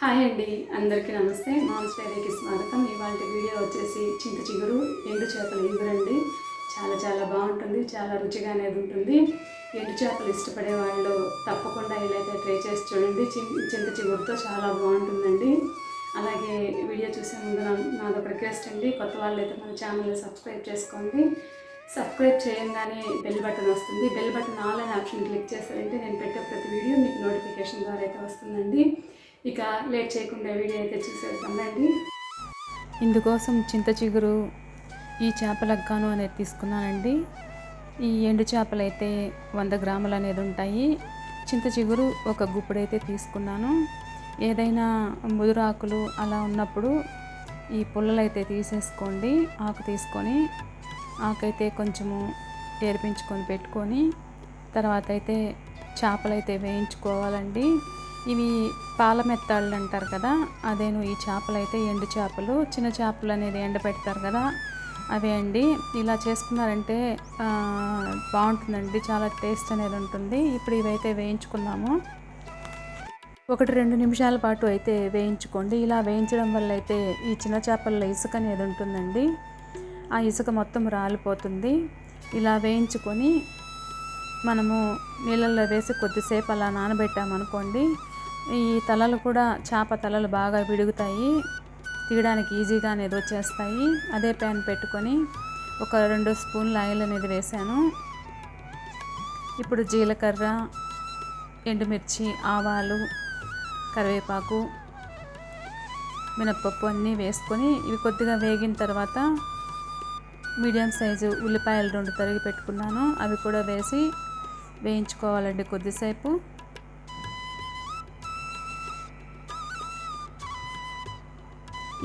Hi అండి అందరికీ నమస్తే. మామ్స్ డైరీకి స్వాగతం. ఇవాళ వీడియో వచ్చేసి చింత చిగురు ఎండు చేపల ఇగురండి చాలా చాలా బాగుంటుంది చాలా రుచిగా అనేది ఉంటుంది. ఎండు చేపలు ఇష్టపడే వాళ్ళు తప్పకుండా ఇలా అయితే ట్రై చేసి చూడండి. చింత చిగురుతో చాలా బాగుంటుందండి. అలాగే వీడియో చూసే ముందు నాదొక రిక్వెస్ట్ అండి. కొత్త వాళ్ళు అయితే మన ఛానల్ని సబ్స్క్రైబ్ చేసుకోండి. సబ్స్క్రైబ్ చేయంగానే బెల్ బటన్ వస్తుంది. బెల్ బటన్ ఆల్ అనే ఆప్షన్ క్లిక్ చేస్తారంటే నేను పెట్టే ప్రతి వీడియో మీకు నోటిఫికేషన్ ద్వారా అయితే వస్తుందండి. ఇక లేట్ చేయకుండా వీడియో అయితే చూసేద్దాం ఇందుకోసం చింత చిగురు ఈ చేపలకు గాను అనేది తీసుకున్నానండి. ఈ ఎండు చేపలు అయితే వంద గ్రాములు అనేది ఉంటాయి. చింత చిగురు ఒక గుప్పుడైతే తీసుకున్నాను. ఏదైనా ముదురాకులు అలా ఉన్నప్పుడు ఈ పుల్లలు అయితే తీసేసుకోండి. ఆకు తీసుకొని ఆకైతే కొంచెము ఏర్పించుకొని పెట్టుకొని తర్వాత అయితే చేపలు అయితే వేయించుకోవాలండి. ఇవి పాల మెత్తాళ్ళు అంటారు కదా అదేను ఈ చేపలు అయితే ఎండు చేపలు చిన్న చేపలు అనేది ఎండ పెడతారు కదా అవే అండి. ఇలా చేసుకున్నారంటే బాగుంటుందండి చాలా టేస్ట్ అనేది ఉంటుంది. ఇప్పుడు ఇవైతే వేయించుకుందాము. ఒకటి రెండు నిమిషాల పాటు అయితే వేయించుకోండి. ఇలా వేయించడం వల్ల అయితే ఈ చిన్న చేపల్లో ఇసుక అనేది ఉంటుందండి. ఆ ఇసుక మొత్తం రాలిపోతుంది. ఇలా వేయించుకొని మనము నీళ్ళల్లో వేసి కొద్దిసేపు అలా నానబెట్టామనుకోండి ఈ తలలు కూడా చేప తలలు బాగా విడుగుతాయి తీయడానికి ఈజీగా అనేది వచ్చేస్తాయి అదే ప్యాన్ పెట్టుకొని ఒక రెండు స్పూన్ల ఆయిల్ అనేది వేసాను. ఇప్పుడు జీలకర్ర ఎండుమిర్చి ఆవాలు కరివేపాకు మినప్పప్పు అన్నీ వేసుకొని ఇవి కొద్దిగా వేగిన తర్వాత మీడియం సైజు ఉల్లిపాయలు రెండు తరిగి పెట్టుకున్నాను. అవి కూడా వేసి వేయించుకోవాలండి కొద్దిసేపు.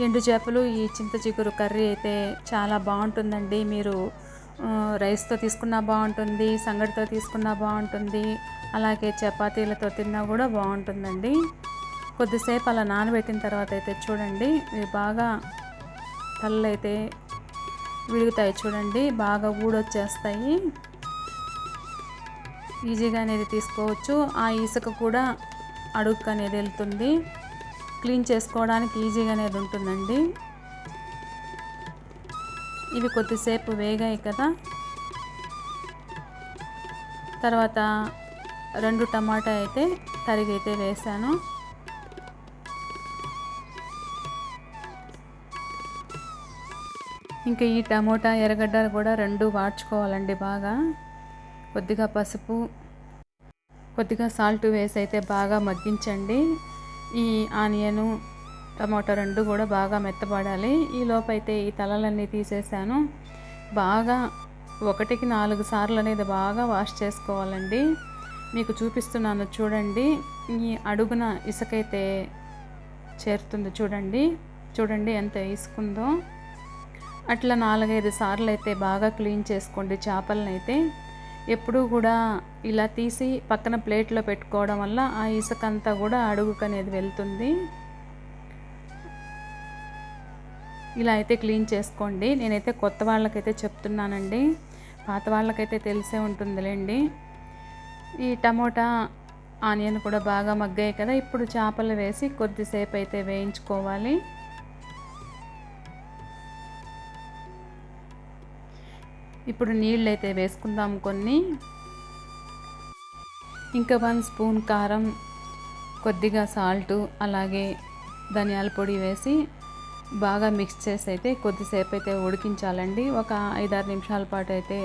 ఎండు చేపలు ఈ చింత చిగురు కర్రీ అయితే చాలా బాగుంటుందండి. మీరు రైస్తో తీసుకున్నా బాగుంటుంది సంగటితో తీసుకున్నా బాగుంటుంది అలాగే చపాతీలతో తిన్నా కూడా బాగుంటుందండి. కొద్దిసేపు అలా నానబెట్టిన తర్వాత అయితే చూడండి ఇవి బాగా తల్లు అయితే విడుగుతాయి చూడండి బాగా ఊడొచ్చేస్తాయి. ఈజీగా అనేది తీసుకోవచ్చు. ఆ ఇసుక కూడా అడుగు అనేది వెళ్తుంది. క్లీన్ చేసుకోవడానికి ఈజీగా అనేది ఉంటుందండి. ఇవి కొద్దిసేపు వేగాయి కదా. తర్వాత రెండు టమాటా అయితే తరిగైతే వేసాను. ఇంకా ఈ టమోటా ఎర్రగడ్డలు కూడా రెండు వాడ్చుకోవాలండి బాగా. కొద్దిగా పసుపు కొద్దిగా సాల్ట్ వేసి అయితే బాగా మగ్గించండి. ఈ ఆనియను టమాటో రెండు కూడా బాగా మెత్తబడాలి. ఈ లోపైతే ఈ తలలన్నీ తీసేసాను. బాగా ఒకటికి నాలుగు సార్లు అనేది బాగా వాష్ చేసుకోవాలండి. మీకు చూపిస్తున్నాను చూడండి. ఈ అడుగున ఇసుకైతే చేరుతుంది చూడండి. చూడండి ఎంత ఇసుకుందో. అట్లా నాలుగైదు సార్లు అయితే బాగా క్లీన్ చేసుకోండి చేపలనైతే. అయితే ఎప్పుడూ కూడా ఇలా తీసి పక్కన ప్లేట్లో పెట్టుకోవడం వల్ల ఆ ఇసుక అంతా కూడా అడుగుకు అనేది వెళ్తుంది. ఇలా అయితే క్లీన్ చేసుకోండి. నేనైతే కొత్త వాళ్ళకైతే చెప్తున్నానండి. పాత వాళ్ళకైతే తెలిసే ఉంటుందిలేండి. ఈ టమోటా ఆనియన్ కూడా బాగా మగ్గాయి కదా. ఇప్పుడు చేపలు వేసి కొద్దిసేపు అయితే వేయించుకోవాలి. ఇప్పుడు నీళ్ళు అయితే వేసుకుందాం కొన్ని. ఇంకా వన్ స్పూన్ కారం కొద్దిగా సాల్ట్ అలాగే ధనియాల పొడి వేసి బాగా మిక్స్ చేసి అయితే కొద్దిసేపు అయితే ఉడికించాలండి. ఒక ఐదారు నిమిషాల పాటు అయితే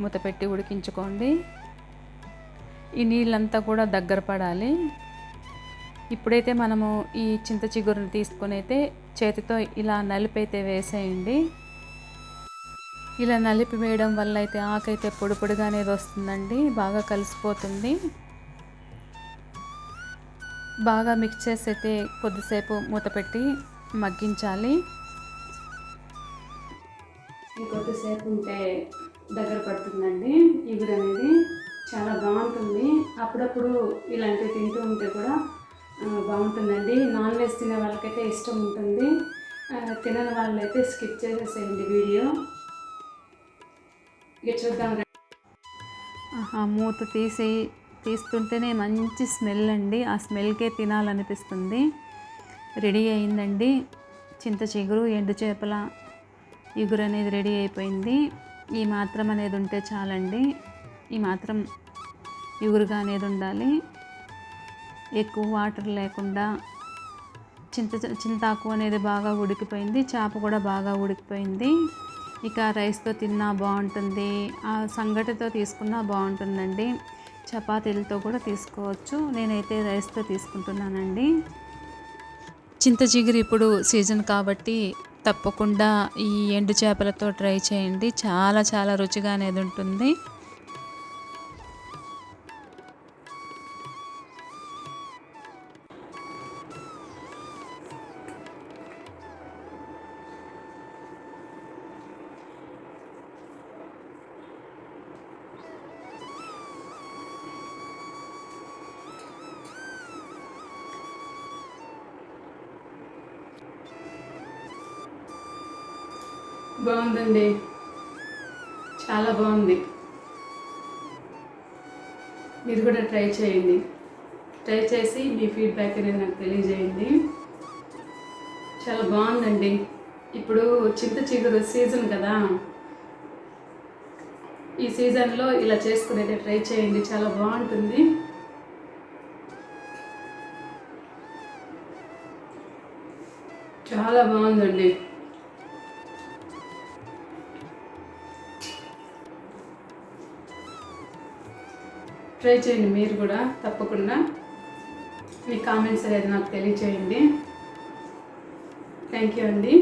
మూత పెట్టి ఉడికించుకోండి. ఈ నీళ్ళంతా కూడా దగ్గర పడాలి. ఇప్పుడైతే మనము ఈ చింత చిగురుని తీసుకొని అయితే చేతితో ఇలా నలిపైతే వేసేయండి. ఇలా నలిపి వేయడం వల్ల అయితే ఆకైతే పొడి పొడిగా అనేది వస్తుందండి బాగా కలిసిపోతుంది. బాగా మిక్స్ చేసి అయితే కొద్దిసేపు మూత పెట్టి మగ్గించాలి. ఇంకొద్దిసేపు ఉంటే దగ్గర పడుతుందండి ఇగురు అనేది చాలా బాగుంటుంది. అప్పుడప్పుడు ఇలాంటివి తింటూ ఉంటే కూడా బాగుంటుందండి. నాన్ వెజ్ తినే వాళ్ళకైతే ఇష్టం ఉంటుంది. తినని వాళ్ళైతే స్కిప్ చేసేసేయండి వీడియో. ఇక చూద్దాం ఆహా, మూత తీసి తీస్తుంటేనే మంచి స్మెల్ అండి. ఆ స్మెల్కే తినాలనిపిస్తుంది. రెడీ అయిందండి. చింత చిగురు ఎండు చేపల ఇగురు అనేది రెడీ అయిపోయింది. ఈ మాత్రం అనేది ఉంటే చాలండి. ఈ మాత్రం ఇగురుగా అనేది ఉండాలి. ఎక్కువ వాటర్ లేకుండా చింత చింతాకు అనేది బాగా ఉడికిపోయింది. చేప కూడా బాగా ఉడికిపోయింది. ఇక రైస్తో తిన్నా బాగుంటుంది. ఆ సంగటితో తీసుకున్నా బాగుంటుందండి. చపాతీలతో కూడా తీసుకోవచ్చు. నేనైతే రైస్తో తీసుకుంటున్నానండి. చింత చిగురు ఇప్పుడు సీజన్ కాబట్టి తప్పకుండా ఈ ఎండు చేపలతో ట్రై చేయండి. చాలా చాలా రుచిగా అనేది ఉంటుంది. బాగుందండి. చాలా బాగుంది. మీరు కూడా ట్రై చేయండి. ట్రై చేసి మీ ఫీడ్బ్యాక్ అనేది నాకు తెలియజేయండి. చాలా బాగుందండి. ఇప్పుడు చింత చిగురు సీజన్ కదా. ఈ సీజన్లో ఇలా చేసుకునేది ట్రై చేయండి. చాలా బాగుంటుంది. చాలా బాగుందండి. ట్రై చేయండి మీరు కూడా తప్పకుండా. మీ కామెంట్స్ అనేది నాకు తెలియచేయండి. థ్యాంక్ యూ అండి.